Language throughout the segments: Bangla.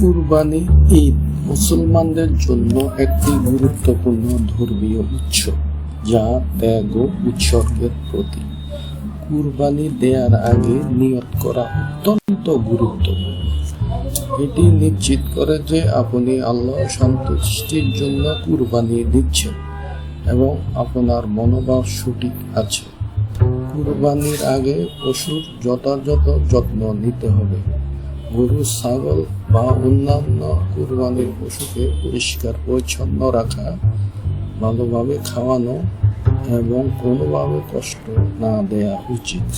কুরবানি ঈদ মুসলমানদের জন্য একটি গুরুত্বপূর্ণ ধর্মীয় উৎসব যা ত্যাগ ও উৎসর্গের প্রতীক। কুরবানি দেওয়ার আগে নিয়ত করা অত্যন্ত গুরুত্বপূর্ণ। এটি নিশ্চিত করে যে আপনি আল্লাহ সন্তুষ্টির জন্য কুরবানি দিচ্ছেন এবং আপনার মনোভাব সঠিক আছে। কুরবানির আগে পশুর যথাযথ যত্ন নিতে হবে। গরু, ছাগল বা অন্যান্য কুরবানির পশুকে পরিষ্কার, পরিচ্ছন্ন রাখা, ভালোভাবে খাওয়ানো এবং কোনোভাবে কষ্ট না দেয়া উচিত।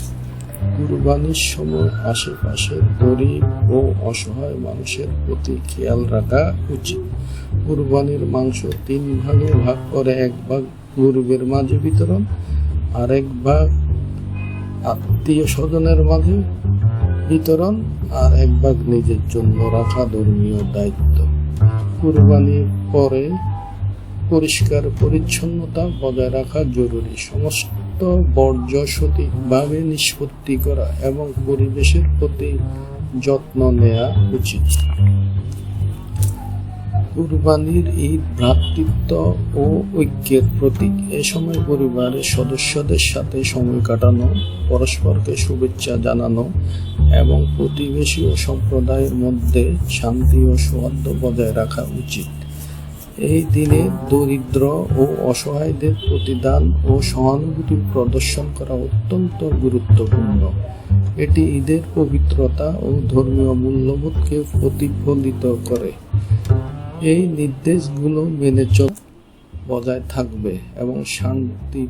কুরবানির সময় আশেপাশে গরিব ও অসহায় মানুষের প্রতি খেয়াল রাখা উচিত। কুরবানির মাংস তিন ভাগে ভাগ করে এক ভাগ গরিবের মাঝে বিতরণ, আরেক ভাগ আত্মীয় স্বজনের মাঝে বিতরণ আর এক ভাগ নিজের জন্য রাখা ধর্মীয় দায়িত্ব। কুরবানির পরে পরিষ্কার পরিচ্ছন্নতা বজায় রাখা জরুরি। সমস্ত বর্জ্য সঠিকভাবে নিষ্পত্তি করা এবং পরিবেশের প্রতি যত্ন নেওয়া উচিত। কুরবানির ঈদ ভ্রাতৃত্ব ও ঐক্যের প্রতীক এ সময় পরিবারের সদস্যদের সাথে সময় কাটানো, পরস্পরকে শুভেচ্ছা জানানো এবং প্রতিবেশী ও সম্প্রদায়ের মধ্যে শান্তি ও সৌহার্দ্য বজায় রাখা উচিত। এই দিনে দরিদ্র ও অসহায়দের প্রতিদান ও সহানুভূতি প্রদর্শন করা অত্যন্ত গুরুত্বপূর্ণ। এটি ঈদের পবিত্রতা ও ধর্মীয় মূল্যবোধকে প্রতিফলিত করে। এই নির্দেশগুলো মেনে চল বজায় থাকবে এবং শান্তি